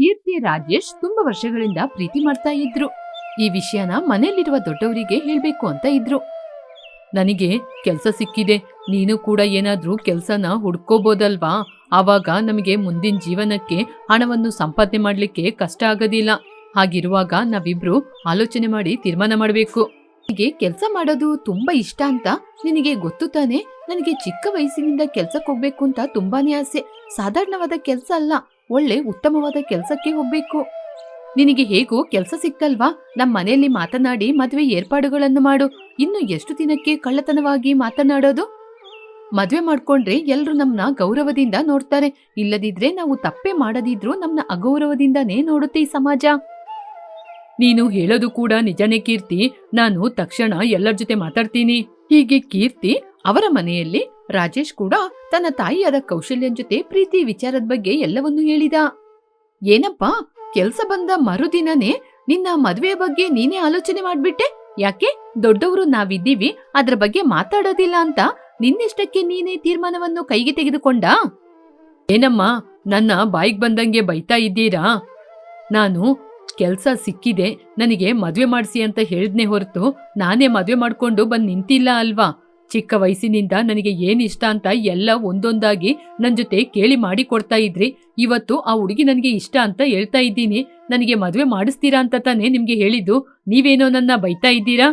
ಕೀರ್ತಿ ರಾಜೇಶ್ ತುಂಬಾ ವರ್ಷಗಳಿಂದ ಪ್ರೀತಿ ಮಾಡ್ತಾ ಇದ್ರು. ಈ ವಿಷಯನ ಮನೆಯಲ್ಲಿರುವ ದೊಡ್ಡವರಿಗೆ ಹೇಳ್ಬೇಕು ಅಂತ ಇದ್ರು. ನನಗೆ ಕೆಲಸ ಸಿಕ್ಕಿದೆ. ನೀನು ಕೂಡ ಏನಾದ್ರೂ ಕೆಲಸನ ಹುಡ್ಕೋಬೋದಲ್ವಾ? ಆವಾಗ ನಮಗೆ ಮುಂದಿನ ಜೀವನಕ್ಕೆ ಹಣವನ್ನು ಸಂಪಾದನೆ ಮಾಡಲಿಕ್ಕೆ ಕಷ್ಟ ಆಗೋದಿಲ್ಲ. ಹಾಗಿರುವಾಗ ನಾವಿಬ್ರು ಆಲೋಚನೆ ಮಾಡಿ ತೀರ್ಮಾನ ಮಾಡಬೇಕು. ನನಗೆ ಕೆಲಸ ಮಾಡೋದು ತುಂಬಾ ಇಷ್ಟ ಅಂತ ನಿನಗೆ ಗೊತ್ತು ತಾನೆ? ನನಗೆ ಚಿಕ್ಕ ವಯಸ್ಸಿನಿಂದ ಕೆಲ್ಸಕ್ಕೆ ಹೋಗ್ಬೇಕು ಅಂತ ತುಂಬಾನೇ ಆಸೆ. ಸಾಧಾರಣವಾದ ಕೆಲಸ ಅಲ್ಲ. ಒಳ್ಳೆ ಉತ್ತಮವಾದ ಕೆಲಸಕ್ಕೆ ಹೋಗ್ಬೇಕು. ನಿನಗೆ ಹೇಗೂ ಕೆಲಸ ಸಿಕ್ತಲ್ವಾ ನಮ್ಮ ಮನೆಯಲ್ಲಿ ಮಾತನಾಡಿ ಮದುವೆ ಏರ್ಪಾಡುಗಳನ್ನು ಮಾಡು. ಇನ್ನು ಎಷ್ಟು ದಿನಕ್ಕೆ ಕಳ್ಳತನವಾಗಿ ಮಾತನಾಡೋದು? ಮದುವೆ ಮಾಡ್ಕೊಂಡ್ರೆ ಎಲ್ರು ನಮ್ಮನ್ನ ಗೌರವದಿಂದ ನೋಡ್ತಾರೆ. ಇಲ್ಲದಿದ್ರೆ ನಾವು ತಪ್ಪೇ ಮಾಡದಿದ್ರು ನಮ್ಮನ್ನ ಅಗೌರವದಿಂದನೇ ನೋಡುತ್ತೆ ಈ ಸಮಾಜ. ನೀನು ಹೇಳೋದು ಕೂಡ ನಿಜನೇ ಕೀರ್ತಿ. ನಾನು ತಕ್ಷಣ ಎಲ್ಲರ ಜೊತೆ ಮಾತಾಡ್ತೀನಿ. ಹೀಗೆ ಕೀರ್ತಿ ಅವರ ಮನೆಯಲ್ಲಿ ರಾಜೇಶ್ ಕೂಡ ತನ್ನ ತಾಯಿಯಾದ ಕೌಶಲ್ಯನ್ ಜೊತೆ ಪ್ರೀತಿ ವಿಚಾರದ ಬಗ್ಗೆ ಎಲ್ಲವನ್ನೂ ಹೇಳಿದ. ಏನಪ್ಪಾ, ಕೆಲ್ಸ ಬಂದ ಮರುದಿನನೇ ನಿನ್ನ ಮದುವೆ ಬಗ್ಗೆ ನೀನೇ ಆಲೋಚನೆ ಮಾಡ್ಬಿಟ್ಟೆ? ಯಾಕೆ? ದೊಡ್ಡವರು ನಾವಿದ್ದೀವಿ, ಅದ್ರ ಬಗ್ಗೆ ಮಾತಾಡೋದಿಲ್ಲ ಅಂತ ನಿನ್ನಿಷ್ಟಕ್ಕೆ ನೀನೇ ತೀರ್ಮಾನವನ್ನು ಕೈಗೆ ತೆಗೆದುಕೊಂಡ? ಏನಮ್ಮ, ನನ್ನ ಬಾಯಿಗೆ ಬಂದಂಗೆ ಬೈತಾ ಇದ್ದೀರಾ? ನಾನು, ಕೆಲಸ ಸಿಕ್ಕಿದೆ, ನನಗೆ ಮದುವೆ ಮಾಡಿಸಿ ಅಂತ ಹೇಳಿದ್ನೆ ಹೊರತು ನಾನೇ ಮದುವೆ ಮಾಡ್ಕೊಂಡು ಬಂದು ನಿಂತಿಲ್ಲ ಅಲ್ವಾ? ಚಿಕ್ಕ ವಯಸ್ಸಿನಿಂದ ನನಗೆ ಏನ್ ಇಷ್ಟ ಅಂತ ಎಲ್ಲ ಒಂದೊಂದಾಗಿ ನನ್ ಜೊತೆ ಕೇಳಿ ಮಾಡಿ ಕೊಡ್ತಾ ಇದ್ರಿ. ಇವತ್ತು ಆ ಹುಡುಗಿ ನನಗೆ ಇಷ್ಟ ಅಂತ ಹೇಳ್ತಾ ಇದ್ದೀನಿ. ನನಗೆ ಮದುವೆ ಮಾಡಿಸ್ತೀರಾ ಅಂತ ತಾನೇ ನಿಮ್ಗೆ ಹೇಳಿದ್ದು. ನೀವೇನೋ ನನ್ನ ಬೈತಾ ಇದ್ದೀರಾ?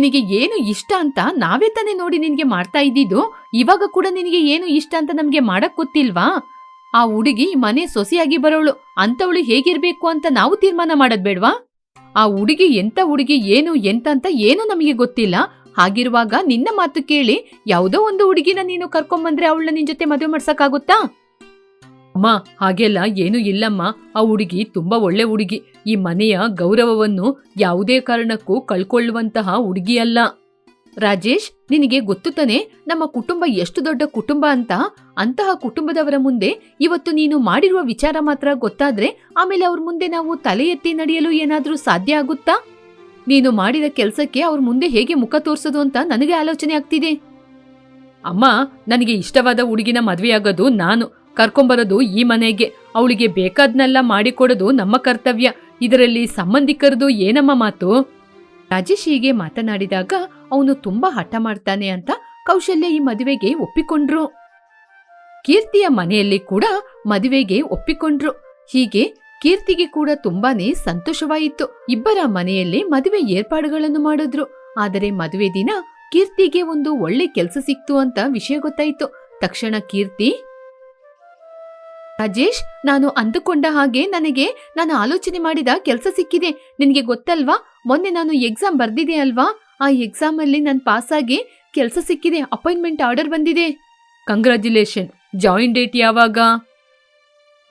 ನಿನಗೆ ಏನು ಇಷ್ಟ ಅಂತ ನಾವೇ ತಾನೇ ನೋಡಿ ನಿನ್ಗೆ ಮಾಡ್ತಾ ಇದ್ದಿದ್ದು. ಇವಾಗ ಕೂಡ ನಿನಗೆ ಏನು ಇಷ್ಟ ಅಂತ ನಮ್ಗೆ ಮಾಡಕ್ ಗೊತ್ತಿಲ್ವಾ? ಆ ಹುಡುಗಿ ಮನೆ ಸೊಸೆಯಾಗಿ ಬರೋಳು. ಅಂತವಳು ಹೇಗಿರ್ಬೇಕು ಅಂತ ನಾವು ತೀರ್ಮಾನ ಮಾಡೋದ್ ಬೇಡ್ವಾ? ಆ ಹುಡುಗಿ ಎಂತ ಹುಡುಗಿ, ಏನು ಎಂತ ಅಂತ ಏನು ನಮಗೆ ಗೊತ್ತಿಲ್ಲ. ಹಾಗಿರುವಾಗ ನಿನ್ನ ಮಾತು ಕೇಳಿ ಯಾವುದೋ ಒಂದು ಹುಡುಗಿನ ನೀನು ಕರ್ಕೊಂಬಂದ್ರೆ ಅವಳನ್ನ ನಿನ್ ಜೊತೆ ಮದುವೆ ಮಾಡ್ಸಕ್ಕಾಗುತ್ತಾ? ಅಮ್ಮ, ಹಾಗೆಲ್ಲ ಏನು ಇಲ್ಲಮ್ಮ. ಆ ಹುಡುಗಿ ತುಂಬಾ ಒಳ್ಳೆ ಹುಡುಗಿ. ಈ ಮನೆಯ ಗೌರವವನ್ನು ಯಾವುದೇ ಕಾರಣಕ್ಕೂ ಕಳ್ಕೊಳ್ಳುವಂತಹ ಹುಡುಗಿ ಅಲ್ಲ ರಾಜೇಶ್, ನಿನಗೆ ಗೊತ್ತು ತಾನೆ? ನಮ್ಮ ಕುಟುಂಬ ಎಷ್ಟು ದೊಡ್ಡ ಕುಟುಂಬ ಅಂತ? ಅಂತಹ ಕುಟುಂಬದವರ ಮುಂದೆ ಇವತ್ತು ನೀನು ಮಾಡಿರುವ ವಿಚಾರ ಮಾತ್ರ ಗೊತ್ತಾದ್ರೆ ಆಮೇಲೆ ಅವ್ರ ಮುಂದೆ ನಾವು ತಲೆ ಎತ್ತಿ ನಡೆಯಲು ಏನಾದರೂ ಸಾಧ್ಯ ಆಗುತ್ತಾ? ನೀನು ಮಾಡಿದ ಕೆಲಸಕ್ಕೆ ಅವ್ರ ಮುಂದೆ ಹೇಗೆ ಮುಖ ತೋರಿಸೋದು ಅಂತ ನನಗೆ ಆಲೋಚನೆ ಆಗ್ತಿದೆ. ಅಮ್ಮ, ನನಗೆ ಇಷ್ಟವಾದ ಹುಡುಗಿನ ಮದುವೆಯಾಗೋದು ನಾನು. ಕರ್ಕೊಂಬರೋದು ಈ ಮನೆಗೆ. ಅವಳಿಗೆ ಬೇಕಾದ್ನೆಲ್ಲ ಮಾಡಿಕೊಡೋದು ನಮ್ಮ ಕರ್ತವ್ಯ. ಇದರಲ್ಲಿ ಸಂಬಂಧಿಕರದು ಏನಮ್ಮ ಮಾತು? ರಾಜೇಶ್ ಹೀಗೆ ಮಾತನಾಡಿದಾಗ ಅವನು ತುಂಬಾ ಹಠ ಮಾಡ್ತಾನೆ ಅಂತ ಕೌಶಲ್ಯ ಈ ಮದುವೆಗೆ ಒಪ್ಪಿಕೊಂಡ್ರು. ಕೀರ್ತಿಯ ಮನೆಯಲ್ಲಿ ಕೂಡ ಮದುವೆಗೆ ಒಪ್ಪಿಕೊಂಡ್ರು. ಹೀಗೆ ಕೀರ್ತಿಗೆ ಕೂಡ ತುಂಬಾನೇ ಸಂತೋಷವಾಯಿತು. ಇಬ್ಬರ ಮನೆಯಲ್ಲಿ ಮದುವೆ ಏರ್ಪಾಡುಗಳನ್ನು ಮಾಡಿದ್ರು. ಆದರೆ ಮದುವೆ ದಿನ ಕೀರ್ತಿಗೆ ಒಂದು ಒಳ್ಳೆ ಕೆಲಸ ಸಿಕ್ತು ಅಂತ ವಿಷಯ ಗೊತ್ತಾಯ್ತು. ತಕ್ಷಣ ಕೀರ್ತಿ, ರಾಜೇಶ್, ನಾನು ಅಂದುಕೊಂಡ ಹಾಗೆ ನನಗೆ ನಾನು ಆಲೋಚನೆ ಮಾಡಿದ ಕೆಲಸ ಸಿಕ್ಕಿದೆ. ನಿನಗೆ ಗೊತ್ತಲ್ವಾ? ಮೊನ್ನೆ ನಾನು ಎಕ್ಸಾಮ್ ಬರ್ದಿದೆ ಅಲ್ವಾ? ಆ ಎಕ್ಸಾಮ್ ಅಲ್ಲಿ ನಾನು ಪಾಸ್ ಆಗಿ ಕೆಲಸ ಸಿಕ್ಕಿದೆ. ಅಪಾಯಿಂಟ್ಮೆಂಟ್ ಆರ್ಡರ್ ಬಂದಿದೆ. ಕಂಗ್ರ್ಯಾಚುಲೇಷನ್. ಜಾಯಿನ್ ಡೇಟ್ ಯಾವಾಗ?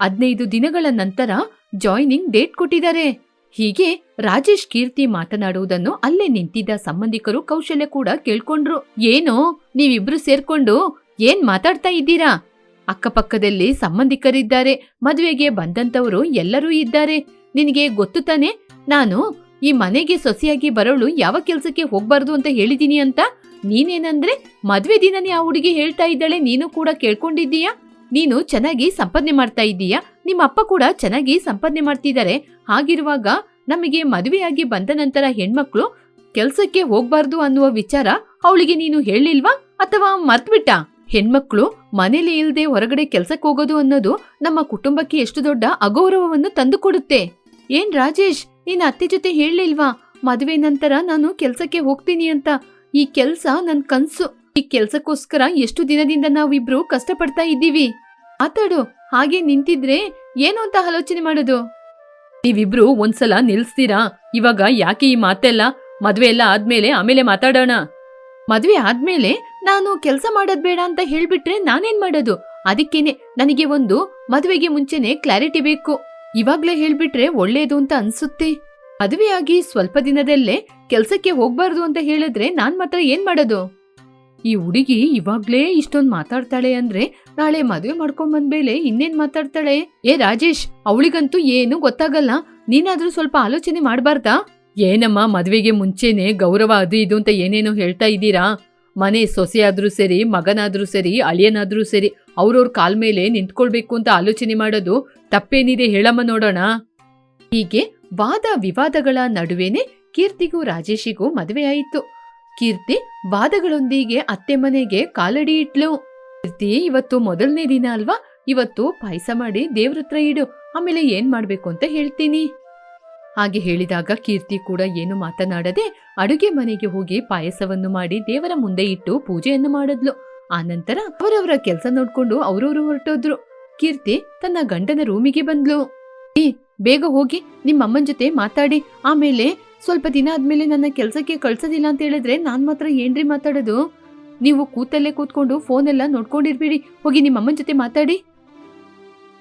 ಹದಿನೈದು ದಿನಗಳ ನಂತರ ಜಾಯ್ನಿಂಗ್ ಡೇಟ್ ಕೊಟ್ಟಿದ್ದಾರೆ. ಹೀಗೆ ರಾಜೇಶ್ ಕೀರ್ತಿ ಮಾತನಾಡುವುದನ್ನು ಅಲ್ಲೇ ನಿಂತಿದ್ದ ಸಂಬಂಧಿಕರು ಕೌಶಲ್ಯ ಕೂಡ ಕೇಳ್ಕೊಂಡ್ರು. ಏನೋ, ನೀವಿಬ್ರು ಸೇರ್ಕೊಂಡು ಏನ್ ಮಾತಾಡ್ತಾ ಇದ್ದೀರಾ? ಅಕ್ಕಪಕ್ಕದಲ್ಲಿ ಸಂಬಂಧಿಕರಿದ್ದಾರೆ, ಮದುವೆಗೆ ಬಂದಂತವರು ಎಲ್ಲರೂ ಇದ್ದಾರೆ. ನಿನಗೆ ಗೊತ್ತು ತಾನೆ? ನಾನು ಈ ಮನೆಗೆ ಸೊಸೆಯಾಗಿ ಬರೋಳು ಯಾವ ಕೆಲಸಕ್ಕೆ ಹೋಗ್ಬಾರ್ದು ಅಂತ ಹೇಳಿದೀನಿ ಅಂತ? ನೀನೇನಂದ್ರೆ ಮದ್ವೆ ದಿನನೇ ಆ ಹುಡುಗಿ ಹೇಳ್ತಾ ಇದ್ದಾಳೆ, ನೀನು ಕೂಡ ಕೇಳ್ಕೊಂಡಿದ್ದೀಯಾ? ನೀನು ಚೆನ್ನಾಗಿ ಸಂಪಾದನೆ ಮಾಡ್ತಾ ಇದ್ದೀಯಾ? ನಿಮ್ಮ ಅಪ್ಪ ಕೂಡ ಚೆನ್ನಾಗಿ ಸಂಪಾದನೆ ಮಾಡ್ತಿದ್ದಾರೆ. ಹಾಗಿರುವಾಗ ನಮಗೆ ಮದುವೆಯಾಗಿ ಬಂದ ನಂತರ ಹೆಣ್ಮಕ್ಳು ಕೆಲ್ಸಕ್ಕೆ ಹೋಗ್ಬಾರ್ದು ಅನ್ನುವ ವಿಚಾರ ಅವಳಿಗೆ ನೀನು ಹೇಳಿಲ್ವಾ? ಅಥವಾ ಮರ್ತ್ಬಿಟ್ಟ? ಹೆಣ್ಮಕ್ಳು ಮನೇಲಿ ಇಲ್ದೆ ಹೊರಗಡೆ ಕೆಲ್ಸಕ್ಕೆ ಹೋಗೋದು ಅನ್ನೋದು ನಮ್ಮ ಕುಟುಂಬಕ್ಕೆ ಎಷ್ಟು ದೊಡ್ಡ ಅಗೌರವವನ್ನು ತಂದುಕೊಡುತ್ತೆ. ಏನ್ ರಾಜೇಶ್ ನೀನ್ ಅತ್ತೆ ಜೊತೆ ಹೇಳಲಿಲ್ವಾ? ಮದುವೆ ನಂತರ ನಾನು ಕೆಲ್ಸಕ್ಕೆ ಹೋಗ್ತೀನಿ ಅಂತ. ಈ ಕೆಲ್ಸ ನನ್ ಕನ್ಸು. ಈ ಕೆಲ್ಸಕ್ಕೋಸ್ಕರ ಎಷ್ಟು ದಿನದಿಂದ ನಾವಿಬ್ರು ಕಷ್ಟಪಡ್ತಾ ಇದ್ದೀವಿ. ಮಾತಾಡು ಹಾಗೆ ನಿಂತಿದ್ರೆ ಏನು ಅಂತ ಆಲೋಚನೆ ಮಾಡೋದು? ನೀವಿಬ್ರು ಒಂದ್ಸಲ ನಿಲ್ಸ್ತೀರಾ? ಇವಾಗ ಯಾಕೆ ಈ ಮಾತೆಲ್ಲ? ಮದ್ವೆ ಎಲ್ಲ ಆದ್ಮೇಲೆ ಆಮೇಲೆ ಮಾತಾಡೋಣ. ಮದ್ವೆ ಆದ್ಮೇಲೆ ನಾನು ಕೆಲಸ ಮಾಡೋದ್ ಬೇಡ ಅಂತ ಹೇಳ್ಬಿಟ್ರೆ ನಾನೇನ್ ಮಾಡೋದು? ಅದಕ್ಕೇನೆ ನನಗೆ ಒಂದು ಮದುವೆಗೆ ಮುಂಚೆನೆ ಕ್ಲಾರಿಟಿ ಬೇಕು. ಇವಾಗ್ಲೇ ಹೇಳ್ಬಿಟ್ರೆ ಒಳ್ಳೇದು ಅಂತ ಅನ್ಸುತ್ತೆ. ಮದುವೆಯಾಗಿ ಸ್ವಲ್ಪ ದಿನದಲ್ಲೇ ಕೆಲ್ಸಕ್ಕೆ ಹೋಗ್ಬಾರ್ದು ಅಂತ ಹೇಳಿದ್ರೆ ನಾನ್ ಮಾತ್ರ ಏನ್ ಮಾಡೋದು? ಈ ಹುಡುಗಿ ಇವಾಗ್ಲೇ ಇಷ್ಟೊಂದ್ ಮಾತಾಡ್ತಾಳೆ ಅಂದ್ರೆ ನಾಳೆ ಮದುವೆ ಮಾಡ್ಕೊಂಡ್ ಬಂದ್ಮೇಲೆ ಇನ್ನೇನ್ ಮಾತಾಡ್ತಾಳೆ? ಏ ರಾಜೇಶ್, ಅವಳಿಗಂತೂ ಏನು ಗೊತ್ತಾಗಲ್ಲ. ನೀನಾದ್ರೂ ಸ್ವಲ್ಪ ಆಲೋಚನೆ ಮಾಡ್ಬಾರ್ದಾ? ಏನಮ್ಮ, ಮದ್ವೆಗೆ ಮುಂಚೆನೆ ಗೌರವ ಅದು ಇದು ಅಂತ ಏನೇನೋ ಹೇಳ್ತಾ ಇದ್ದೀರಾ? ಮನೆ ಸೊಸೆಯಾದ್ರೂ ಸರಿ, ಮಗನಾದ್ರೂ ಸರಿ, ಅಳಿಯನಾದ್ರೂ ಸರಿ, ಅವ್ರವ್ರ ಕಾಲ್ ಮೇಲೆ ನಿಂತ್ಕೊಳ್ಬೇಕು ಅಂತ ಆಲೋಚನೆ ಮಾಡೋದು ತಪ್ಪೇನಿದೆ ಹೇಳಮ್ಮ ನೋಡೋಣ. ಹೀಗೆ ವಾದ ವಿವಾದಗಳ ನಡುವೆನೆ ಕೀರ್ತಿಗೂ ರಾಜೇಶಿಗೂ ಮದುವೆಯಾಯಿತು. ಕೀರ್ತಿ ವಾದಗಳೊಂದಿಗೆ ಅತ್ತೆ ಮನೆಗೆ ಕಾಲಡಿ ಇಟ್ಲು. ಕೀರ್ತಿ, ಇವತ್ತು ಮೊದಲನೇ ದಿನ ಅಲ್ವಾ? ಇವತ್ತು ಪಾಯಸ ಮಾಡಿ ದೇವ್ರ ಹತ್ರ ಇಡು. ಆಮೇಲೆ ಏನ್ ಮಾಡ್ಬೇಕು ಅಂತ ಹೇಳ್ತೀನಿ. ಹಾಗೆ ಹೇಳಿದಾಗ ಕೀರ್ತಿ ಕೂಡ ಏನು ಮಾತನಾಡದೆ ಅಡುಗೆ ಮನೆಗೆ ಹೋಗಿ ಪಾಯಸವನ್ನು ಮಾಡಿ ದೇವರ ಮುಂದೆ ಇಟ್ಟು ಪೂಜೆಯನ್ನು ಮಾಡಿದ್ಲು. ಆನಂತರ ಅವರವರ ಕೆಲಸ ನೋಡ್ಕೊಂಡು ಅವರವರು ಹೊರಟೋದ್ರು. ಕೀರ್ತಿ ತನ್ನ ಗಂಡನ ರೂಮಿಗೆ ಬಂದ್ಲು. ಬೇಗ ಹೋಗಿ, ನಿಮ್ಮಮ್ಮನ ಜೊತೆ ಮಾತಾಡಿ. ಆಮೇಲೆ ಸ್ವಲ್ಪ ದಿನ ಆದ್ಮೇಲೆ ನನ್ನ ಕೆಲ್ಸಕ್ಕೆ ಕಳ್ಸೋದಿಲ್ಲ ಅಂತ ಹೇಳಿದ್ರೆ ನಾನ್ ಮಾತ್ರ ಏನ್ರಿ ಮಾತಾಡೋದು? ನೀವು ಕೂತಲ್ಲೇ ಕೂತ್ಕೊಂಡು ಫೋನ್ ಎಲ್ಲ ನೋಡ್ಕೊಂಡಿರ್ಬೇಡಿ. ಹೋಗಿ ನಿಮ್ಮ ಅಮ್ಮನ ಜೊತೆ ಮಾತಾಡಿ.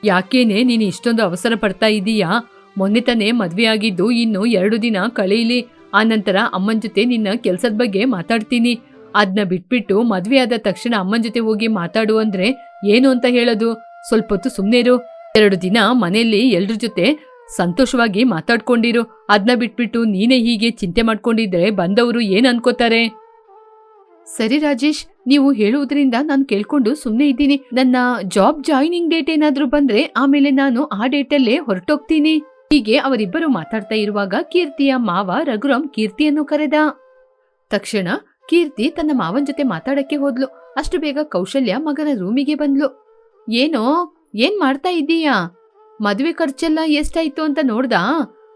ಯಾಕೇನೆ ನೀನು ಇಷ್ಟೊಂದು ಅವಸರ ಪಡ್ತಾ ಇದೀಯಾ? ಮೊನ್ನೆ ತಾನೇ ಮದ್ವೆ ಆಗಿದ್ದು ಇನ್ನು ಎರಡು ದಿನ ಕಳೀಲಿ ಆ ನಂತರ ಅಮ್ಮನ ಜೊತೆ ನಿನ್ನ ಕೆಲಸದ ಬಗ್ಗೆ ಮಾತಾಡ್ತೀನಿ. ಅದನ್ನ ಬಿಟ್ಬಿಟ್ಟು ಮದ್ವೆ ಆದ ತಕ್ಷಣ ಅಮ್ಮನ ಜೊತೆ ಹೋಗಿ ಮಾತಾಡು ಅಂದ್ರೆ ಏನು ಅಂತ ಹೇಳೋದು? ಸ್ವಲ್ಪ ಹೊತ್ತು ಸುಮ್ಮನೆ ಇರು. ಎರಡು ದಿನ ಮನೆಯಲ್ಲಿ ಎಲ್ರ ಜೊತೆ ಸಂತೋಷವಾಗಿ ಮಾತಾಡ್ಕೊಂಡಿರು. ಅದನ್ನ ಬಿಟ್ಬಿಟ್ಟು ನೀನೇ ಹೀಗೆ ಚಿಂತೆ ಮಾಡ್ಕೊಂಡಿದ್ರೆ ಬಂದವರು ಏನ್ ಅನ್ಕೋತಾರೆ? ಸರಿ ರಾಜೇಶ್, ನೀವು ಹೇಳುವುದರಿಂದ ನಾನು ಕೇಳ್ಕೊಂಡು ಸುಮ್ಮನೆ ಇದ್ದೀನಿ. ನನ್ನ ಜಾಬ್ ಜಾಯ್ನಿಂಗ್ ಡೇಟ್ ಏನಾದರೂ ಬಂದ್ರೆ ಆಮೇಲೆ ನಾನು ಆ ಡೇಟಲ್ಲೇ ಹೊರಟೋಗ್ತೀನಿ. ಹೀಗೆ ಅವರಿಬ್ಬರು ಮಾತಾಡ್ತಾ ಇರುವಾಗ ಕೀರ್ತಿಯ ಮಾವ ರಘುರಾಮ್ ಕೀರ್ತಿಯನ್ನು ಕರೆದ. ತಕ್ಷಣ ಕೀರ್ತಿ ತನ್ನ ಮಾವನ ಜೊತೆ ಮಾತಾಡಕ್ಕೆ ಹೋದ್ಲು. ಅಷ್ಟು ಬೇಗ ಕೌಶಲ್ಯ ಮಗನ ರೂಮಿಗೆ ಬಂದ್ಲು. ಏನೋ, ಏನ್ ಮಾಡ್ತಾ ಇದ್ದೀಯಾ? ಮದುವೆ ಖರ್ಚೆಲ್ಲ ಎಷ್ಟಾಯ್ತು ಅಂತ ನೋಡ್ದಾ?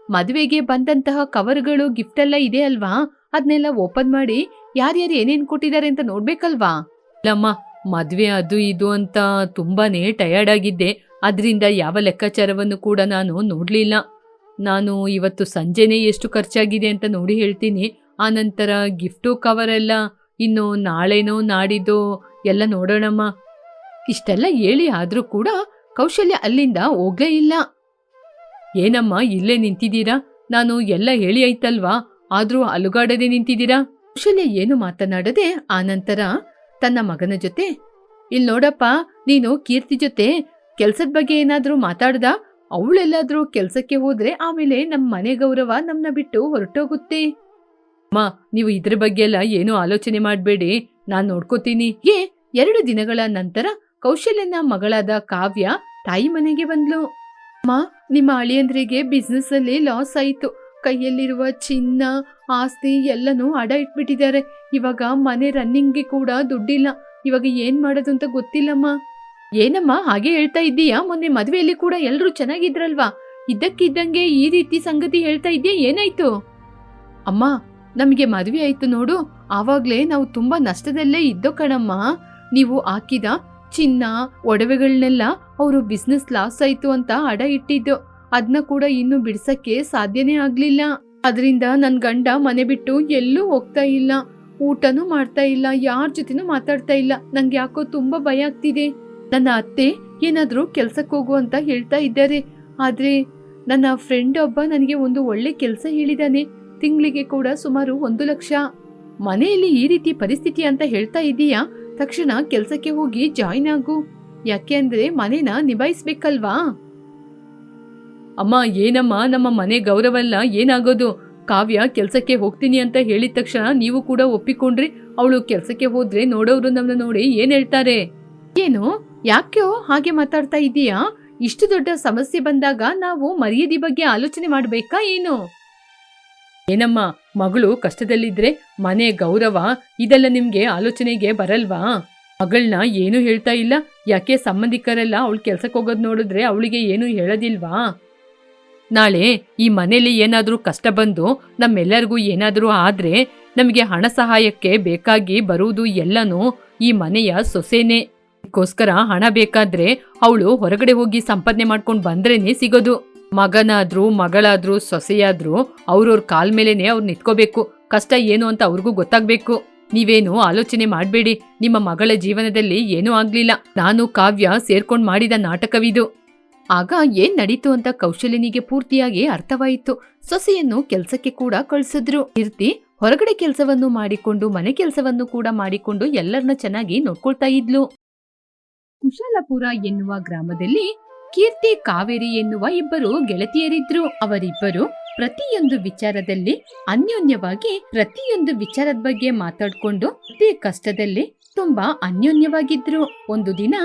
ಮದುವೆಗೆ ಬಂದಂತಹ ಕವರ್ಗಳು ಗಿಫ್ಟ್ ಎಲ್ಲ ಇದೆ ಅಲ್ವಾ? ಅದನ್ನೆಲ್ಲ ಓಪನ್ ಮಾಡಿ ಯಾರ್ಯಾರು ಏನೇನ್ ಕೊಟ್ಟಿದ್ದಾರೆ ಅಂತ ನೋಡ್ಬೇಕಲ್ವಾ? ಇಲ್ಲಮ್ಮ ಮದ್ವೆ ಅದು ಇದು ಅಂತ ತುಂಬಾನೇ ಟಯರ್ಡ್ ಆಗಿದ್ದೆ. ಅದರಿಂದ ಯಾವ ಲೆಕ್ಕಾಚಾರವನ್ನು ಕೂಡ ನಾನು ನೋಡ್ಲಿಲ್ಲ. ನಾನು ಇವತ್ತು ಸಂಜೆನೇ ಎಷ್ಟು ಖರ್ಚಾಗಿದೆ ಅಂತ ನೋಡಿ ಹೇಳ್ತೀನಿ. ಆನಂತರ ಗಿಫ್ಟು ಕವರ್ ಎಲ್ಲ ಇನ್ನು ನಾಳೆನೋ ನಾಡಿದ್ದು ಎಲ್ಲ ನೋಡೋಣಮ್ಮ. ಇಷ್ಟೆಲ್ಲ ಹೇಳಿ ಆದ್ರೂ ಕೂಡ ಕೌಶಲ್ಯ ಅಲ್ಲಿಂದ ಹೋಗ್ಲೇ ಇಲ್ಲ. ಏನಮ್ಮ ಇಲ್ಲೇ ನಿಂತಿದ್ದೀರಾ? ನಾನು ಎಲ್ಲ ಹೇಳಿ ಆಯ್ತಲ್ವಾ? ಆದ್ರೂ ಅಲುಗಾಡದೆ ನಿಂತಿದ್ದೀರಾ? ಕೌಶಲ್ಯ ಏನು ಮಾತನಾಡದೆ ಆನಂತರ ತನ್ನ ಮಗನ ಜೊತೆ, ಇಲ್ ನೋಡಪ್ಪ, ನೀನು ಕೀರ್ತಿ ಜೊತೆ ಕೆಲ್ಸದ ಬಗ್ಗೆ ಏನಾದ್ರೂ ಮಾತಾಡ್ದ? ಅವಳೆಲ್ಲಾದ್ರೂ ಕೆಲ್ಸಕ್ಕೆ ಹೋದ್ರೆ ಆಮೇಲೆ ನಮ್ ಮನೆ ಗೌರವ ನಮ್ನ ಬಿಟ್ಟು ಹೊರಟೋಗುತ್ತೆ. ಅಮ್ಮ, ನೀವು ಇದ್ರ ಬಗ್ಗೆ ಎಲ್ಲ ಏನು ಆಲೋಚನೆ ಮಾಡ್ಬೇಡಿ. ನಾನ್ ನೋಡ್ಕೋತೀನಿ. ಏ, ಎರಡು ದಿನಗಳ ನಂತರ ಕೌಶಲ್ಯನ ಮಗಳಾದ ಕಾವ್ಯ ತಾಯಿ ಮನೆಗೆ ಬಂದ್ಲು. ಅಮ್ಮ, ನಿಮ್ಮ ಅಳಿಯಂದ್ರಿಗೆ ಬಿಸ್ನೆಸ್ ಅಲ್ಲಿ ಲಾಸ್ ಆಯಿತು. ಕೈಯಲ್ಲಿರುವ ಚಿನ್ನ, ಆಸ್ತಿ ಎಲ್ಲನೂ ಅಡ ಇಟ್ಬಿಟ್ಟಿದ್ದಾರೆ. ಇವಾಗ ಮನೆ ರನ್ನಿಂಗ್ಗೆ ಕೂಡ ದುಡ್ಡಿಲ್ಲ. ಇವಾಗ ಏನ್ ಮಾಡೋದು ಅಂತ ಗೊತ್ತಿಲ್ಲಮ್ಮ. ಏನಮ್ಮ, ಹಾಗೆ ಹೇಳ್ತಾ ಇದ್ದೀಯಾ? ಮೊನ್ನೆ ಮದುವೆಯಲ್ಲಿ ಕೂಡ ಎಲ್ಲರೂ ಚೆನ್ನಾಗಿದ್ರಲ್ವಾ? ಇದ್ದಕ್ಕಿದ್ದಂಗೆ ಈ ರೀತಿ ಸಂಗತಿ ಹೇಳ್ತಾ ಇದ್ದೀಯಾ? ಏನಾಯ್ತು? ಅಮ್ಮ, ನಮಗೆ ಮದುವೆ ಆಯ್ತು ನೋಡು. ಆವಾಗ್ಲೇ ನಾವು ತುಂಬಾ ನಷ್ಟದಲ್ಲೇ ಇದ್ದೋ ಕಣಮ್ಮ. ನೀವು ಹಾಕಿದ ಚಿನ್ನ ಒಡವೆಗಳನ್ನೆಲ್ಲ ಅವರು ಬಿಸ್ನೆಸ್ ಲಾಸ್ ಆಯ್ತು ಅಂತ ಅಡ ಇಟ್ಟಿದ್ದು. ಅದನ್ನ ಕೂಡ ಇನ್ನು ಬಿಡ್ಸಕ್ಕೆ ಸಾಧ್ಯನೇ ಆಗ್ಲಿಲ್ಲ. ಅದರಿಂದ ನನ್ನ ಗಂಡ ಮನೆ ಬಿಟ್ಟು ಎಲ್ಲೂ ಹೋಗ್ತಾ ಇಲ್ಲ. ಊಟನೂ ಮಾಡ್ತಾ ಇಲ್ಲ, ಯಾರ ಜೊತೆನೂ ಮಾತಾಡ್ತಾ ಇಲ್ಲ. ನಂಗೆ ಯಾಕೋ ತುಂಬಾ ಭಯ ಆಗ್ತಿದೆ. ನನ್ನ ಅತ್ತೆ ಏನಾದರೂ ಕೆಲ್ಸಕ್ಕೆ ಹೋಗು ಅಂತ ಹೇಳ್ತಾ ಇದ್ದಾರೆ. ಆದ್ರೆ ನನ್ನ ಫ್ರೆಂಡ್ ಒಬ್ಬ ನನಗೆ ಒಂದು ಒಳ್ಳೆ ಕೆಲಸ ಹೇಳಿದಾನೆ. ತಿಂಗಳಿಗೆ ಕೂಡ ಸುಮಾರು ಒಂದು ಲಕ್ಷ. ಮನೆಯಲ್ಲಿ ಈ ರೀತಿ ಪರಿಸ್ಥಿತಿ ಅಂತ ಹೇಳ್ತಾ ಇದೀಯಾ? ತಕ್ಷಣ ಕೆಲಸಕ್ಕೆ ಹೋಗಿ ಜಾಯ್ನ್ ಆಗು. ಯಾಕೆ ಅಂದ್ರೆ ಮನೇನ ನಿಭಾಯಿಸ್ಬೇಕಲ್ವಾ? ಅಮ್ಮ, ಏನಮ್ಮ? ನಮ್ಮ ಮನೆ ಗೌರವ ಗೌರವಲ್ಲ, ಏನಾಗೋದು? ಕಾವ್ಯ, ಕೆಲಸಕ್ಕೆ ಹೋಗ್ತೀನಿ ಅಂತ ಹೇಳಿದ ತಕ್ಷಣ ನೀವು ಕೂಡ ಒಪ್ಪಿಕೊಂಡ್ರಿ. ಅವಳು ಕೆಲಸಕ್ಕೆ ಹೋದ್ರೆ ನೋಡೋರು ನಮ್ಮನ್ನ ನೋಡಿ ಏನ್ ಹೇಳ್ತಾರೆ? ಏನು? ಯಾಕೋ ಹಾಗೆ ಮಾತಾಡ್ತಾ ಇದೀಯಾ? ಇಷ್ಟು ದೊಡ್ಡ ಸಮಸ್ಯೆ ಬಂದಾಗ ನಾವು ಮರ್ಯಾದೆ ಬಗ್ಗೆ ಆಲೋಚನೆ ಮಾಡ್ಬೇಕಾ ಏನು? ಏನಮ್ಮ? ಮಗಳು ಕಷ್ಟದಲ್ಲಿದ್ರೆ ಮನೆ ಗೌರವ, ಇದೆಲ್ಲ ನಿಮ್ಗೆ ಆಲೋಚನೆಗೆ ಬರಲ್ವಾ? ಮಗಳನ್ನ ಏನು ಹೇಳ್ತಾ ಇಲ್ಲ. ಯಾಕೆ ಸಂಬಂಧಿಕರೆಲ್ಲ ಅವಳು ಕೆಲ್ಸಕ್ಕೆ ಹೋಗೋದು ನೋಡಿದ್ರೆ ಅವಳಿಗೆ ಏನು ಹೇಳೋದಿಲ್ವಾ? ನಾಳೆ ಈ ಮನೇಲಿ ಏನಾದರೂ ಕಷ್ಟ ಬಂದು ನಮ್ಮೆಲ್ಲರಿಗೂ ಏನಾದರೂ ಆದರೆ ನಮಗೆ ಹಣ ಸಹಾಯಕ್ಕೆ ಬೇಕಾಗಿ ಬರುವುದು ಎಲ್ಲನೂ ಈ ಮನೆಯ ಸೊಸೆನೇ. ಗೋಸ್ಕರ ಹಣ ಬೇಕಾದ್ರೆ ಅವಳು ಹೊರಗಡೆ ಹೋಗಿ ಸಂಪಾದನೆ ಮಾಡ್ಕೊಂಡು ಬಂದ್ರೇನೆ ಸಿಗೋದು. ಮಗನಾದ್ರೂ, ಮಗಳಾದ್ರೂ, ಸೊಸೆಯಾದ್ರೂ ಅವ್ರವ್ರ ಕಾಲ್ ಮೇಲೇನೆ ಅವ್ರು ನಿತ್ಕೋಬೇಕು. ಕಷ್ಟ ಏನು ಅಂತ ಅವ್ರಿಗೂ ಗೊತ್ತಾಗ್ಬೇಕು. ನೀವೇನು ಆಲೋಚನೆ ಮಾಡಬೇಡಿ. ನಿಮ್ಮ ಮಗಳ ಜೀವನದಲ್ಲಿ ಏನೂ ಆಗ್ಲಿಲ್ಲ. ನಾನು ಕಾವ್ಯ ಸೇರ್ಕೊಂಡ್ ಮಾಡಿದ ನಾಟಕವಿದು. ಆಗ ಏನ್ ನಡೀತು ಅಂತ ಕೌಶಲ್ಯನಿಗೆ ಪೂರ್ತಿಯಾಗಿ ಅರ್ಥವಾಯಿತು. ಸೊಸೆಯನ್ನು ಕೆಲ್ಸಕ್ಕೆ ಕೂಡ ಕಳ್ಸಿದ್ರು. ಕೀರ್ತಿ ಹೊರಗಡೆ ಕೆಲಸವನ್ನು ಮಾಡಿಕೊಂಡು, ಮನೆ ಕೆಲಸವನ್ನು ಕೂಡ ಮಾಡಿಕೊಂಡು ಎಲ್ಲರನ್ನ ಚೆನ್ನಾಗಿ ನೋಡ್ಕೊಳ್ತಾ ಇದ್ಲು. ಕುಶಾಲಪುರ ಎನ್ನುವ ಗ್ರಾಮದಲ್ಲಿ ಕೀರ್ತಿ ಕಾವೇರಿ ಎನ್ನುವ ಇಬ್ಬರು ಗೆಳತಿಯರಿದ್ರು. ಅವರಿಬ್ಬರು ಪ್ರತಿಯೊಂದು ವಿಚಾರದಲ್ಲಿ ಅನ್ಯೋನ್ಯವಾಗಿ, ಪ್ರತಿಯೊಂದು ವಿಚಾರದ ಬಗ್ಗೆ ಮಾತಾಡ್ಕೊಂಡು ಪ್ರತಿ ಕಷ್ಟದಲ್ಲಿ ತುಂಬಾ ಅನ್ಯೋನ್ಯವಾಗಿದ್ರು. ಒಂದು ದಿನ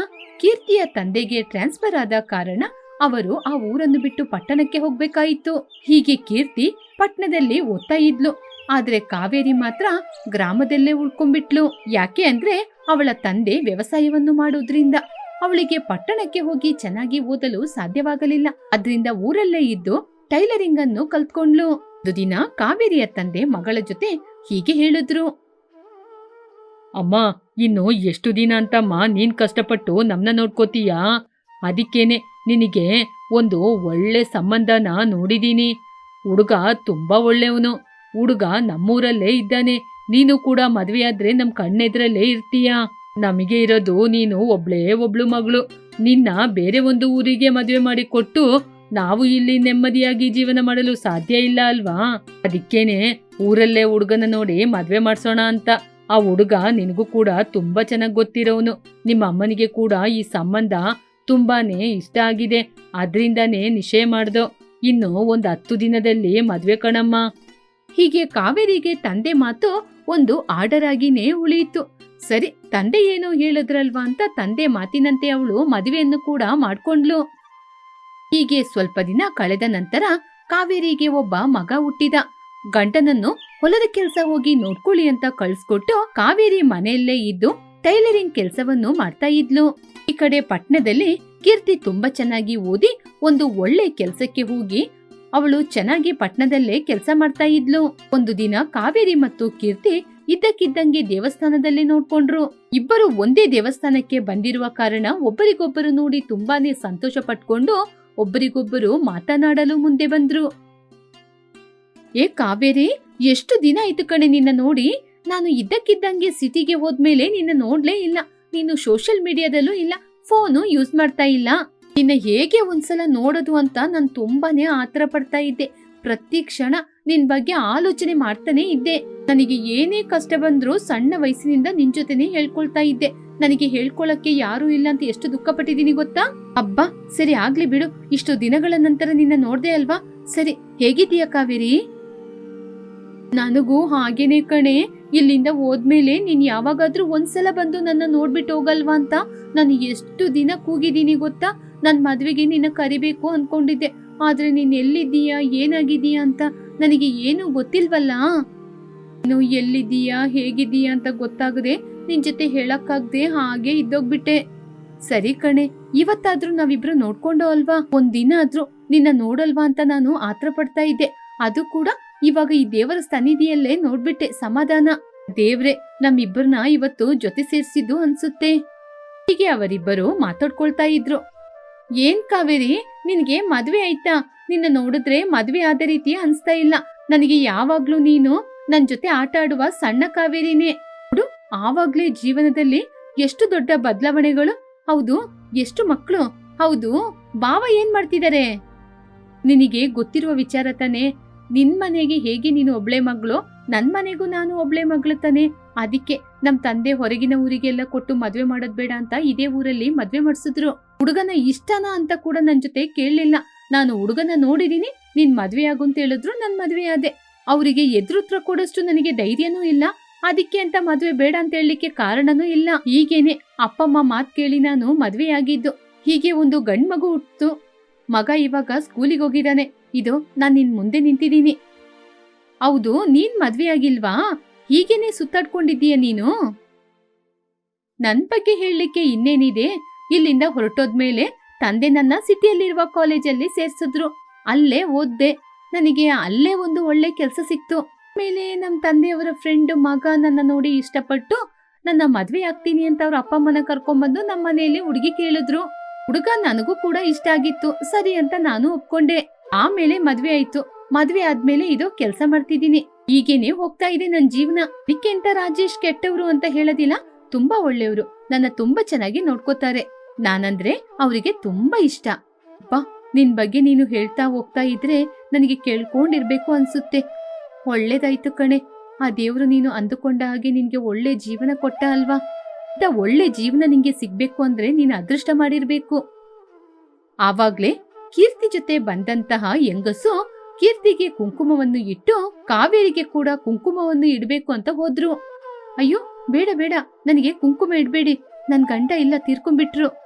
ಕೀರ್ತಿಯ ತಂದೆಗೆ ಟ್ರಾನ್ಸ್ಫರ್ ಆದ ಕಾರಣ ಅವರು ಆ ಊರನ್ನು ಬಿಟ್ಟು ಪಟ್ಟಣಕ್ಕೆ ಹೋಗ್ಬೇಕಾಯಿತು. ಹೀಗೆ ಕೀರ್ತಿ ಪಟ್ಟಣದಲ್ಲಿ ಓದ್ತಾ ಇದ್ಲು. ಆದ್ರೆ ಕಾವೇರಿ ಮಾತ್ರ ಗ್ರಾಮದಲ್ಲೇ ಉಳ್ಕೊಂಡ್ಬಿಟ್ಲು. ಯಾಕೆ ಅಂದ್ರೆ ಅವಳ ತಂದೆ ವ್ಯವಸಾಯವನ್ನು ಮಾಡೋದ್ರಿಂದ. ಅವಳಿಗೆ ಪಟ್ಟಣಕ್ಕೆ ಹೋಗಿ ಚೆನ್ನಾಗಿ ಓದಲು ಸಾಧ್ಯವಾಗಲಿಲ್ಲ. ಅದರಿಂದ ಊರಲ್ಲೇ ಇದ್ದು ಟೈಲರಿಂಗ್ ಅನ್ನು ಕಲ್ತ್ಕೊಂಡ್ಲು ದುದಿನ ದಿನ ಕಾವೇರಿಯ ತಂದೆ ಮಗಳ ಜೊತೆ ಹೀಗೆ ಹೇಳಿದ್ರು. ಅಮ್ಮ, ಇನ್ನು ಎಷ್ಟು ದಿನ ಅಂತಮ್ಮ, ನೀನ್ ಕಷ್ಟಪಟ್ಟು ನಮ್ನ ನೋಡ್ಕೋತೀಯಾ? ಅದಕ್ಕೇನೆ, ನಿನಗೆ ಒಂದು ಒಳ್ಳೆ ಸಂಬಂಧನ ನೋಡಿದೀನಿ. ಹುಡುಗ ತುಂಬಾ ಒಳ್ಳೆಯವನು. ಹುಡುಗ ನಮ್ಮೂರಲ್ಲೇ ಇದ್ದಾನೆ. ನೀನು ಕೂಡ ಮದ್ವೆಯಾದ್ರೆ ನಮ್ ಕಣ್ಣೆದ್ರಲ್ಲೇ ಇರ್ತೀಯ? ನಮಗೆ ಇರೋದು ನೀನು ಒಬ್ಳೇ ಒಬ್ಳು ಮಗಳು. ನಿನ್ನ ಬೇರೆ ಒಂದು ಊರಿಗೆ ಮದುವೆ ಮಾಡಿ ಕೊಟ್ಟು ನಾವು ಇಲ್ಲಿ ನೆಮ್ಮದಿಯಾಗಿ ಜೀವನ ಮಾಡಲು ಸಾಧ್ಯ ಇಲ್ಲ ಅಲ್ವಾ? ಅದಕ್ಕೇನೆ ಊರಲ್ಲೇ ಹುಡುಗನ ನೋಡಿ ಮದ್ವೆ ಮಾಡಿಸೋಣ ಅಂತ. ಆ ಹುಡುಗ ನಿನಗೂ ಕೂಡ ತುಂಬಾ ಚೆನ್ನಾಗಿ ಗೊತ್ತಿರೋನು. ನಿಮ್ಮ ಅಮ್ಮನಿಗೆ ಕೂಡ ಈ ಸಂಬಂಧ ತುಂಬಾನೇ ಇಷ್ಟ ಆಗಿದೆ. ಅದರಿಂದನೇ ನಿಶ್ಚಯ ಮಾಡ್ದೋ. ಇನ್ನು ಒಂದು ಹತ್ತು ದಿನದಲ್ಲಿ ಮದ್ವೆ ಕಣಮ್ಮ. ಹೀಗೆ ಕಾವೇರಿಗೆ ತಂದೆ ಮಾತು ಒಂದು ಆರ್ಡರ್ ಆಗಿನೇ ಉಳಿಯಿತು. ಸರಿ, ತಂದೆ ಏನೋ ಹೇಳಿದ್ರಲ್ವಾ ಅಂತ ತಂದೆ ಮಾತಿನಂತೆ ಅವಳು ಮದುವೆಯನ್ನು ಕೂಡ ಮಾಡ್ಕೊಂಡ್ಲು. ಹೀಗೆ ಸ್ವಲ್ಪ ದಿನ ಕಳೆದ ನಂತರ ಕಾವೇರಿಗೆ ಒಬ್ಬ ಮಗ ಹುಟ್ಟಿದ. ಗಂಡನನ್ನು ಹೊಲದ ಕೆಲಸ ಹೋಗಿ ನೋಡ್ಕೊಳ್ಳಿ ಅಂತ ಕಳ್ಸ್ಕೊಟ್ಟು ಕಾವೇರಿ ಮನೆಯಲ್ಲೇ ಇದ್ದು ಟೈಲರಿಂಗ್ ಕೆಲಸವನ್ನು ಮಾಡ್ತಾ ಇದ್ಲು. ಈ ಕಡೆ ಪಟ್ಟಣದಲ್ಲಿ ಕೀರ್ತಿ ತುಂಬಾ ಚೆನ್ನಾಗಿ ಓದಿ ಒಂದು ಒಳ್ಳೆ ಕೆಲಸಕ್ಕೆ ಹೋಗಿ ಅವಳು ಚೆನ್ನಾಗಿ ಪಟ್ಟಣದಲ್ಲೇ ಕೆಲಸ ಮಾಡ್ತಾ ಇದ್ಲು. ಒಂದು ದಿನ ಕಾವೇರಿ ಮತ್ತು ಕೀರ್ತಿ ಇದ್ದಕ್ಕಿದ್ದಂಗೆ ದೇವಸ್ಥಾನದಲ್ಲಿ ನೋಡ್ಕೊಂಡ್ರು. ಇಬ್ಬರು ಒಂದೇ ದೇವಸ್ಥಾನಕ್ಕೆ ಬಂದಿರುವ ಕಾರಣ ಒಬ್ಬರಿಗೊಬ್ಬರು ನೋಡಿ ತುಂಬಾನೇ ಸಂತೋಷ ಪಟ್ಕೊಂಡು ಒಬ್ಬರಿಗೊಬ್ಬರು ಮಾತನಾಡಲು ಮುಂದೆ ಬಂದ್ರು. ಏ ಕಾವೇರಿ, ಎಷ್ಟು ದಿನ ಆಯ್ತು ಕಣೆ ನಿನ್ನ ನೋಡಿ? ನಾನು ಇದ್ದಕ್ಕಿದ್ದಂಗೆ ಸಿಟಿಗೆ ಹೋದ್ಮೇಲೆ ನಿನ್ನ ನೋಡ್ಲೇ ಇಲ್ಲ. ನೀನು ಸೋಷಿಯಲ್ ಮೀಡಿಯಾದಲ್ಲೂ ಇಲ್ಲ, ಫೋನು ಯೂಸ್ ಮಾಡ್ತಾ ಇಲ್ಲ. ನಿನ್ನ ಹೇಗೆ ಒಂದ್ಸಲ ನೋಡೋದು ಅಂತ ನಾನು ತುಂಬಾನೇ ಆತರ ಪಡ್ತಾ ಇದ್ದೆ. ಪ್ರತಿ ಕ್ಷಣ ನಿನ್ ಬಗ್ಗೆ ಆಲೋಚನೆ ಮಾಡ್ತಾನೆ ಇದ್ದೆ. ನನಗೆ ಏನೇ ಕಷ್ಟ ಬಂದ್ರೂ ಸಣ್ಣ ವಯಸ್ಸಿನಿಂದ ನಿನ್ ಜೊತೆನೆ ಹೇಳ್ಕೊಳ್ತಾ ಇದ್ದೆ. ನನಗೆ ಹೇಳ್ಕೊಳಕ್ಕೆ ಯಾರು ಇಲ್ಲ ಅಂತ ಎಷ್ಟು ದುಃಖ ಪಟ್ಟಿದೀನಿ ಗೊತ್ತಾ? ಅಬ್ಬಾ, ಸರಿ ಆಗ್ಲಿ ಬಿಡು. ಇಷ್ಟು ದಿನಗಳ ನಂತರ ನಿನ್ನ ನೋಡ್ದೆ ಅಲ್ವಾ? ಸರಿ, ಹೇಗಿದ್ದೀಯ ಕಾವೇರಿ? ನನಗೂ ಹಾಗೇನೆ ಕಣೆ. ಇಲ್ಲಿಂದ ಹೋದ್ಮೇಲೆ ನೀನ್ ಯಾವಾಗಾದ್ರೂ ಒಂದ್ಸಲ ಬಂದು ನನ್ನ ನೋಡ್ಬಿಟ್ಟು ಹೋಗಲ್ವಾ ಅಂತ? ನಾನು ಎಷ್ಟು ದಿನ ಕೂಗಿದೀನಿ ಗೊತ್ತಾ? ನನ್ ಮದುವೆಗೆ ನಿನ್ನ ಕರಿಬೇಕು ಅಂದ್ಕೊಂಡಿದ್ದೆ ಆದ್ರೆ ನೀನ್ ಎಲ್ಲಿದ್ದೀಯಾ? ಏನಾಗಿದೀಯಾ ಅಂತ ನನಗೆ ಏನು ಗೊತ್ತಿಲ್ವಲ್ಲ? ನೀನು ಎಲ್ಲಿದ್ದೀಯಾ? ಹೇಗಿದ್ದೀಯಾ ಅಂತ ಗೊತ್ತಾಗದೆ ನಿನ್ ಜೊತೆ ಹೇಳಕ್ಕಾಗ್ದೆ ಹಾಗೆ ಇದ್ದೋಗ್ಬಿಟ್ಟೆ. ಸರಿ ಕಣೆ, ಇವತ್ತಾದ್ರೂ ನಾವಿಬ್ರು ನೋಡ್ಕೊಂಡು ಅಲ್ವಾ? ಒಂದಿನ ದಿನ ಆದ್ರೂ ನಿನ್ನ ನೋಡಲ್ವಾ ಅಂತ ನಾನು ಆತ್ರ ಪಡ್ತಾ ಇದ್ದೆ. ಅದು ಕೂಡ ಇವಾಗ ಈ ದೇವರ ಸನ್ನಿಧಿಯಲ್ಲೇ ನೋಡ್ಬಿಟ್ಟೆ ಸಮಾಧಾನ. ದೇವ್ರೆ, ನಮ್ಮಿಬ್ಬರನ್ನ ಇವತ್ತು ಜೊತೆ ಸೇರ್ಸಿದ್ದು ಅನ್ಸುತ್ತೆ. ಹೀಗೆ ಅವರಿಬ್ಬರು ಮಾತಾಡ್ಕೊಳ್ತಾ ಇದ್ರು. ಏನ್ ಕಾವೇರಿ? ನಿನ್ಗೆ ಮದ್ವೆ ಆಯ್ತಾ? ನಿನ್ನ ನೋಡಿದ್ರೆ ಮದ್ವೆ ಆದ ರೀತಿ ಅನ್ಸ್ತಾ ಇಲ್ಲ. ನನಗೆ ಯಾವಾಗ್ಲೂ ನೀನು ನನ್ ಜೊತೆ ಆಟ ಆಡುವ ಸಣ್ಣ ಕಾವೇರಿನೇ. ನೋಡು, ಆವಾಗ್ಲೇ ಜೀವನದಲ್ಲಿ ಎಷ್ಟು ದೊಡ್ಡ ಬದಲಾವಣೆಗಳು. ಹೌದು, ಎಷ್ಟು ಮಕ್ಕಳು ಹೌದು ಬಾವ ಏನ್ ಮಾಡ್ತಿದ್ದಾರೆ ನಿನಗೆ ಗೊತ್ತಿರುವ ವಿಚಾರ ತಾನೆ. ನಿನ್ ಮನೆಗೆ ಹೇಗೆ ನೀನು ಒಬ್ಳೆ ಮಗಳು? ನನ್ ಮನೆಗೂ ನಾನು ಒಬ್ಳೆ ಮಗಳು ತಾನೆ. ಅದಕ್ಕೆ ನಮ್ ತಂದೆ ಹೊರಗಿನ ಊರಿಗೆಲ್ಲ ಕೊಟ್ಟು ಮದ್ವೆ ಮಾಡೋದ್ ಬೇಡ ಅಂತ ಇದೇ ಊರಲ್ಲಿ ಮದ್ವೆ ಮಾಡಿಸಿದ್ರು. ಹುಡುಗನ ಇಷ್ಟನಾ ಅಂತ ಕೂಡ ನನ್ನ ಜೊತೆ ಕೇಳಲಿಲ್ಲ. ನಾನು ಹುಡುಗನ ನೋಡಿದೀನಿ, ನೀನ್ ಮದ್ವೆ ಆಗು ಅಂತ ಹೇಳಿದ್ರು ನನ್ ಮದ್ವೆ ಆದೆ. ಅವರಿಗೆ ಎದುರುತ್ರ ಕೊಡೋಷ್ಟು ನನಗೆ ಧೈರ್ಯನೂ ಇಲ್ಲ. ಅದಕ್ಕೆ ಅಂತ ಮದ್ವೆ ಬೇಡ ಅಂತ ಹೇಳಲಿಕ್ಕೆ ಕಾರಣನೂ ಇಲ್ಲ. ಹೀಗೇನೆ ಅಪ್ಪಮ್ಮ ಮಾತ್ ಕೇಳಿ ನಾನು ಮದ್ವೆಯಾಗಿದ್ದು ಹೀಗೆ ಒಂದು ಗಂಡ್ ಮಗು ಹುಟ್ಟು. ಮಗ ಇವಾಗ ಸ್ಕೂಲಿಗೆ ಹೋಗಿದ್ದಾನೆ ಇದು ನಾನು ನಿನ್ ಮುಂದೆ ನಿಂತಿದ್ದೀನಿ ಹೌದು, ನೀನ್ ಮದ್ವೆ ಆಗಿಲ್ವಾ? ಹೀಗೇನೆ ಸುತ್ತಾಡ್ಕೊಂಡಿದ್ದೀಯ ನೀನು? ನನ್ ಬಗ್ಗೆ ಹೇಳಲಿಕ್ಕೆ ಇನ್ನೇನಿದೆ? ಇಲ್ಲಿಂದ ಹೊರಟೋದ್ಮೇಲೆ ತಂದೆ ನನ್ನ ಸಿಟಿಯಲ್ಲಿರುವ ಕಾಲೇಜಲ್ಲಿ ಸೇರ್ಸಿದ್ರು. ಅಲ್ಲೇ ಓದ್ದೆ. ನನಗೆ ಅಲ್ಲೇ ಒಂದು ಒಳ್ಳೆ ಕೆಲಸ ಸಿಕ್ತು. ಮೇಲೆ ನಮ್ಮ ತಂದೆಯವರ ಫ್ರೆಂಡ್ ಮಗ ನನ್ನ ನೋಡಿ ಇಷ್ಟಪಟ್ಟು ನನ್ನ ಮದ್ವೆ ಆಗ್ತೀನಿ ಅಂತ ಅವ್ರ ಅಪ್ಪ ಅಮ್ಮನ ಕರ್ಕೊಂಡ್ಬಂದು ನಮ್ಮ ಮನೆಯಲ್ಲಿ ಹುಡುಗಿ ಕೇಳಿದ್ರು. ಹುಡುಗ ನನಗೂ ಕೂಡ ಇಷ್ಟ ಆಗಿತ್ತು. ಸರಿ ಅಂತ ನಾನು ಒಪ್ಕೊಂಡೆ. ಆಮೇಲೆ ಮದ್ವೆ ಆಯ್ತು. ಮದ್ವೆ ಆದ್ಮೇಲೆ ಇದು ಕೆಲಸ ಮಾಡ್ತಿದ್ದೀನಿ. ಹೀಗೇನೆ ಹೋಗ್ತಾ ಇದೆ ನನ್ ಜೀವನ. ಅಂತ ರಾಜೇಶ್ ಕೆಟ್ಟವ್ರು ಅಂತ ಹೇಳೋದಿಲ್ಲ. ತುಂಬಾ ಒಳ್ಳೆಯವರು. ನನ್ನ ತುಂಬಾ ಚೆನ್ನಾಗಿ ನೋಡ್ಕೋತಾರೆ. ನಾನಂದ್ರೆ ಅವರಿಗೆ ತುಂಬಾ ಇಷ್ಟ. ಅಪ್ಪ ನಿನ್ ಬಗ್ಗೆ ನೀನು ಹೇಳ್ತಾ ಹೋಗ್ತಾ ಇದ್ರೆ ನನಗೆ ಕೇಳ್ಕೊಂಡಿರ್ಬೇಕು ಅನ್ಸುತ್ತೆ. ಒಳ್ಳೇದಾಯ್ತು ಕಣೆ. ಆ ದೇವ್ರು ನೀನು ಅಂದುಕೊಂಡ ಹಾಗೆ ನಿನ್ಗೆ ಒಳ್ಳೆ ಜೀವನ ಕೊಟ್ಟ ಅಲ್ವಾ? ಇಂಥ ಒಳ್ಳೆ ಜೀವನ ನಿಂಗೆ ಸಿಗ್ಬೇಕು ಅಂದ್ರೆ ನೀನು ಅದೃಷ್ಟ ಮಾಡಿರ್ಬೇಕು. ಆವಾಗ್ಲೇ ಕೀರ್ತಿ ಜೊತೆ ಬಂದಂತಹ ಹೆಂಗಸು ಕೀರ್ತಿಗೆ ಕುಂಕುಮವನ್ನು ಇಟ್ಟು ಕಾವೇರಿಗೆ ಕೂಡ ಕುಂಕುಮವನ್ನು ಇಡಬೇಕು ಅಂತ ಹೋದ್ರು. ಅಯ್ಯೋ, ಬೇಡ ಬೇಡ. ನನಗೆ ಕುಂಕುಮ ಇಡಬೇಡಿ. ನನ್ ಗಂಡ ಇಲ್ಲ ತೀರ್ಕೊಂಡ್ಬಿಟ್ರು.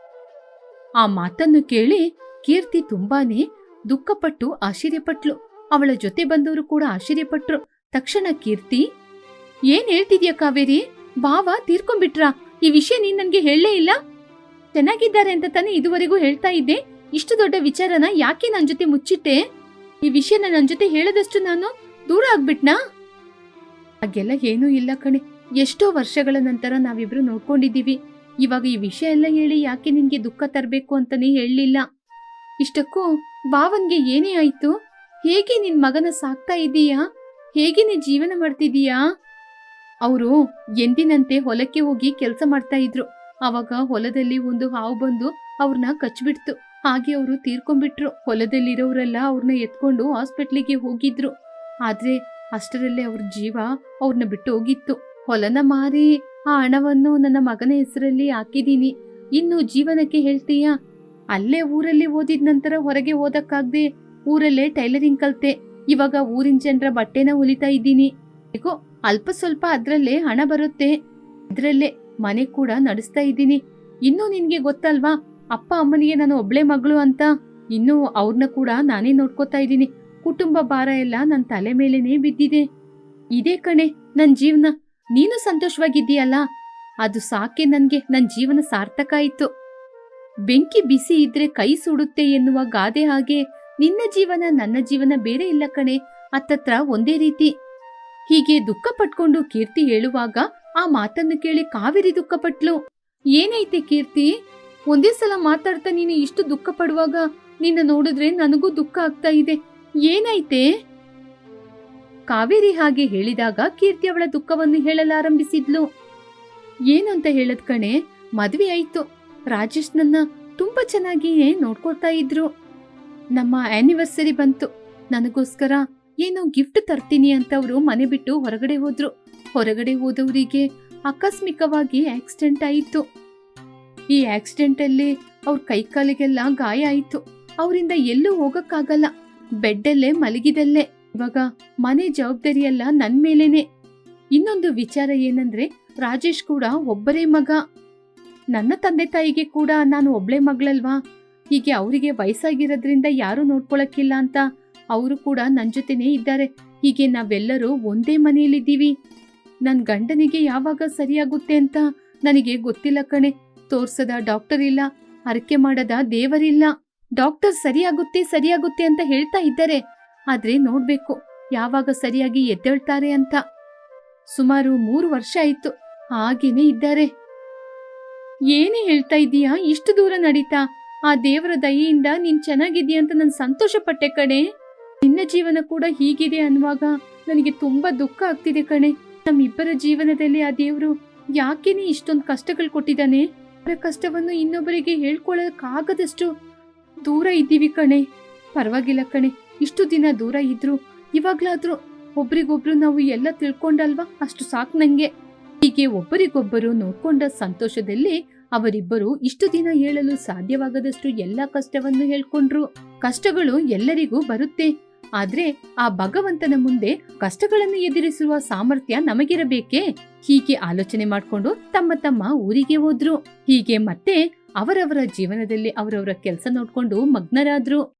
ಆ ಮಾತನ್ನು ಕೇಳಿ ಕೀರ್ತಿ ತುಂಬಾನೇ ದುಃಖಪಟ್ಟು ಆಶ್ಚರ್ಯಪಟ್ಲು. ಅವಳ ಜೊತೆ ಬಂದವರು ಕೂಡ ಆಶ್ಚರ್ಯಪಟ್ರು. ತಕ್ಷಣ ಕೀರ್ತಿ, ಏನ್ ಹೇಳ್ತಿದ್ಯಾ ಕಾವೇರಿ? ಬಾವ ತೀರ್ಕೊಂಡ್ಬಿಟ್ರ? ಈ ವಿಷಯ ನೀನ್ ನನ್ಗೆ ಹೇಳಲೇ ಇಲ್ಲ? ಚೆನ್ನಾಗಿದ್ದಾರೆ ಅಂತ ತಾನೇ ಇದುವರೆಗೂ ಹೇಳ್ತಾ ಇದ್ದೆ. ಇಷ್ಟು ದೊಡ್ಡ ವಿಚಾರನ ಯಾಕೆ ನನ್ ಜೊತೆ ಮುಚ್ಚಿಟ್ಟೆ? ಈ ವಿಷಯನ ನನ್ ಜೊತೆ ಹೇಳದಷ್ಟು ನಾನು ದೂರ ಆಗ್ಬಿಟ್ನಾ? ಹಾಗೆಲ್ಲ ಏನೂ ಇಲ್ಲ ಕಣೆ. ಎಷ್ಟೋ ವರ್ಷಗಳ ನಂತರ ನಾವಿಬ್ರು ನೋಡ್ಕೊಂಡಿದೀವಿ ಇವಾಗ ಈ ವಿಷಯ ಎಲ್ಲ ಹೇಳಿ ಯಾಕೆ ನಿನ್ಗೆ ದುಃಖ ತರಬೇಕು ಅಂತಾನೆ ಹೇಳಲಿಲ್ಲ. ಇಷ್ಟಕ್ಕೂ ಭಾವನ್ಗೆ ಏನೇ ಆಯ್ತು? ಹೇಗೆ ನಿನ್ ಮಗನ ಸಾಕ್ತಾ ಇದೀಯಾ? ಹೇಗೆ ನೀ ಜೀವನ ಮಾಡ್ತಿದೀಯಾ? ಅವರು ಎಂದಿನಂತೆ ಹೊಲಕ್ಕೆ ಹೋಗಿ ಕೆಲಸ ಮಾಡ್ತಾ ಇದ್ರು. ಅವಾಗ ಹೊಲದಲ್ಲಿ ಒಂದು ಹಾವು ಬಂದು ಅವ್ರನ್ನ ಕಚ್ಬಿಡ್ತು. ಹಾಗೆ ಅವರು ತೀರ್ಕೊಂಡ್ಬಿಟ್ರು. ಹೊಲದಲ್ಲಿರೋರೆಲ್ಲ ಅವ್ರನ್ನ ಎತ್ಕೊಂಡು ಹಾಸ್ಪಿಟ್ಲಿಗೆ ಹೋಗಿದ್ರು. ಆದ್ರೆ ಅಷ್ಟರಲ್ಲೇ ಅವ್ರ ಜೀವ ಅವ್ರನ್ನ ಬಿಟ್ಟು ಹೋಗಿತ್ತು ಹೊಲನ ಮಾರಿ ಆ ಹಣವನ್ನು ನನ್ನ ಮಗನ ಹೆಸರಲ್ಲಿ ಹಾಕಿದ್ದೀನಿ. ಇನ್ನು ಜೀವನಕ್ಕೆ ಹೇಳ್ತೀಯಾ? ಅಲ್ಲೇ ಊರಲ್ಲಿ ಓದಿದ ನಂತರ ಹೊರಗೆ ಓದಕ್ಕಾಗ್ದೆ ಊರಲ್ಲೇ ಟೈಲರಿಂಗ್ ಕಲ್ತೆ. ಇವಾಗ ಊರಿನ ಜನರ ಬಟ್ಟೆನ ಹೊಲಿತಾ ಇದ್ದೀನಿ. ಹೇಗೋ ಅಲ್ಪ ಸ್ವಲ್ಪ ಅದ್ರಲ್ಲೇ ಹಣ ಬರುತ್ತೆ. ಅದ್ರಲ್ಲೇ ಮನೆ ಕೂಡ ನಡೆಸ್ತಾ ಇದ್ದೀನಿ. ಇನ್ನೂ ನಿನಗೆ ಗೊತ್ತಲ್ವಾ? ಅಪ್ಪ ಅಮ್ಮನಿಗೆ ನಾನು ಒಬ್ಳೆ ಮಗಳು ಅಂತ. ಇನ್ನು ಅವ್ರನ್ನ ಕೂಡ ನಾನೇ ನೋಡ್ಕೋತಾ ಇದ್ದೀನಿ. ಕುಟುಂಬ ಭಾರ ಎಲ್ಲ ನನ್ನ ತಲೆ ಮೇಲೇನೇ ಬಿದ್ದಿದೆ. ಇದೇ ಕಣೆ, ನನ್ ಜೀವನ. ನೀನು ಸಂತೋಷವಾಗಿದ್ದೀಯಲ್ಲ? ಅದು ಸಾಕೆ ನನ್ಗೆ. ನನ್ ಜೀವನ ಸಾರ್ಥಕ ಆಯ್ತು. ಬೆಂಕಿ ಬಿಸಿ ಇದ್ರೆ ಕೈ ಸುಡುತ್ತೆ ಎನ್ನುವ ಗಾದೆ ಹಾಗೆ ನಿನ್ನ ಜೀವನ ನನ್ನ ಜೀವನ ಬೇರೆ ಇಲ್ಲ ಕಣೆ. ಅತ್ತತ್ರ ಒಂದೇ ರೀತಿ. ಹೀಗೆ ದುಃಖ ಪಟ್ಕೊಂಡು ಕೀರ್ತಿ ಹೇಳುವಾಗ ಆ ಮಾತನ್ನು ಕೇಳಿ ಕಾವೇರಿ ದುಃಖ ಪಟ್ಲು. ಏನೈತೆ ಕೀರ್ತಿ? ಒಂದೇ ಸಲ ಮಾತಾಡ್ತಾ ನೀನು ಇಷ್ಟು ದುಃಖ ಪಡುವಾಗ ನಿನ್ನ ನೋಡಿದ್ರೆ ನನಗೂ ದುಃಖ ಆಗ್ತಾ ಇದೆ. ಏನೈತೆ ಕಾವೇರಿ ಹಾಗೆ ಹೇಳಿದಾಗ ಕೀರ್ತಿ ಅವಳ ದುಃಖವನ್ನು ಹೇಳಲಾರಂಭಿಸಿದ್ಲು. ಏನು ಅಂತ ಹೇಳದ್ ಕಣೆ, ಮದ್ವೆ ಆಯ್ತು. ರಾಜೇಶ್ ನನ್ನ ತುಂಬಾ ಚೆನ್ನಾಗಿ ನೋಡ್ಕೊಳ್ತಾ ಇದ್ರು. ನಮ್ಮ ಆನಿವರ್ಸರಿ ಬಂತು. ನನಗೋಸ್ಕರ ಏನೋ ಗಿಫ್ಟ್ ತರ್ತೀನಿ ಅಂತ ಅವರು ಮನೆ ಬಿಟ್ಟು ಹೊರಗಡೆ ಹೋದ್ರು. ಹೊರಗಡೆ ಹೋದವರಿಗೆ ಆಕಸ್ಮಿಕವಾಗಿ ಆಕ್ಸಿಡೆಂಟ್ ಆಯಿತು. ಈ ಆಕ್ಸಿಡೆಂಟ್ ಅಲ್ಲಿ ಅವ್ರ ಕೈಕಾಲಿಗೆಲ್ಲ ಗಾಯ ಆಯಿತು. ಅವರಿಂದ ಎಲ್ಲೂ ಹೋಗಕ್ಕಾಗಲ್ಲ. ಬೆಡ್ಡಲ್ಲೇ ಮಲಗಿದಲ್ಲೇ ಇವಾಗ ಮನೆ ಜವಾಬ್ದಾರಿ ಎಲ್ಲ ನನ್ ಮೇಲೇನೆ. ಇನ್ನೊಂದು ವಿಚಾರ ಏನಂದ್ರೆ, ರಾಜೇಶ್ ಕೂಡ ಒಬ್ಬರೇ ಮಗ. ನನ್ನ ತಂದೆ ತಾಯಿಗೆ ಕೂಡ ನಾನು ಒಬ್ಳೆ ಮಗಳಲ್ವಾ? ಹೀಗೆ ಅವರಿಗೆ ವಯಸ್ಸಾಗಿರೋದ್ರಿಂದ ಯಾರು ನೋಡ್ಕೊಳಕ್ಕಿಲ್ಲ ಅಂತ ಅವರು ಕೂಡ ನನ್ನ ಜೊತೆನೇ ಇದ್ದಾರೆ. ಹೀಗೆ ನಾವೆಲ್ಲರೂ ಒಂದೇ ಮನೆಯಲ್ಲಿದ್ದೀವಿ. ನನ್ನ ಗಂಡನಿಗೆ ಯಾವಾಗ ಸರಿಯಾಗುತ್ತೆ ಅಂತ ನನಗೆ ಗೊತ್ತಿಲ್ಲ ಕಣೆ. ತೋರ್ಸದ ಡಾಕ್ಟರ್ ಇಲ್ಲ, ಹರಕೆ ಮಾಡದ ದೇವರಿಲ್ಲ. ಡಾಕ್ಟರ್ ಸರಿಯಾಗುತ್ತೆ ಸರಿಯಾಗುತ್ತೆ ಅಂತ ಹೇಳ್ತಾ ಇದ್ದಾರೆ. ಆದ್ರೆ ನೋಡ್ಬೇಕು, ಯಾವಾಗ ಸರಿಯಾಗಿ ಎದ್ದೇಳ್ತಾರೆ ಅಂತ. ಸುಮಾರು ಮೂರು ವರ್ಷ ಆಯ್ತು, ಹಾಗೇನೆ ಇದ್ದಾರೆ. ಏನೇ ಹೇಳ್ತಾ ಇದೀಯಾ ಇಷ್ಟು ದೂರ ನಡೀತಾ? ಆ ದೇವರ ದಯೆಯಿಂದ ನೀನ್ ಚೆನ್ನಾಗಿದ್ಯಾ ಅಂತ ನಾನು ಸಂತೋಷ ಪಟ್ಟೆ ಕಣೆ. ನಿನ್ನ ಜೀವನ ಕೂಡ ಹೀಗಿದೆ ಅನ್ನುವಾಗ ನನಗೆ ತುಂಬಾ ದುಃಖ ಆಗ್ತಿದೆ ಕಣೆ. ನಮ್ಮಿಬ್ಬರ ಜೀವನದಲ್ಲಿ ಆ ದೇವರು ಯಾಕೆನೇ ಇಷ್ಟೊಂದು ಕಷ್ಟಗಳು ಕೊಟ್ಟಿದ್ದಾನೆ? ಅವರ ಕಷ್ಟವನ್ನು ಇನ್ನೊಬ್ಬರಿಗೆ ಹೇಳ್ಕೊಳ್ಳೋಕ್ಕಾಗದಷ್ಟು ದೂರ ಇದ್ದೀವಿ ಕಣೆ. ಪರವಾಗಿಲ್ಲ ಕಣೆ. ಇಷ್ಟು ದಿನ ದೂರ ಇದ್ರು, ಇವಾಗ್ಲಾದ್ರೂ ಒಬ್ರಿಗೊಬ್ರು ನಾವು ಎಲ್ಲ ತಿಳ್ಕೊಂಡಲ್ವಾ? ಅಷ್ಟು ಸಾಕು ನಂಗೆ. ಹೀಗೆ ಒಬ್ಬರಿಗೊಬ್ಬರು ನೋಡ್ಕೊಂಡ ಸಂತೋಷದಲ್ಲಿ ಅವರಿಬ್ಬರು ಇಷ್ಟು ದಿನ ಹೇಳಲು ಸಾಧ್ಯವಾಗದಷ್ಟು ಎಲ್ಲ ಕಷ್ಟವನ್ನು ಹೇಳ್ಕೊಂಡ್ರು. ಕಷ್ಟಗಳು ಎಲ್ಲರಿಗೂ ಬರುತ್ತೆ. ಆದ್ರೆ ಆ ಭಗವಂತನ ಮುಂದೆ ಕಷ್ಟಗಳನ್ನು ಎದುರಿಸುವ ಸಾಮರ್ಥ್ಯ ನಮಗಿರಬೇಕೇ? ಹೀಗೆ ಆಲೋಚನೆ ಮಾಡ್ಕೊಂಡು ತಮ್ಮ ತಮ್ಮ ಊರಿಗೆ ಹೋದ್ರು. ಹೀಗೆ ಮತ್ತೆ ಅವರವರ ಜೀವನದಲ್ಲಿ ಅವರವರ ಕೆಲಸ ನೋಡ್ಕೊಂಡು ಮಗ್ನರಾದ್ರು.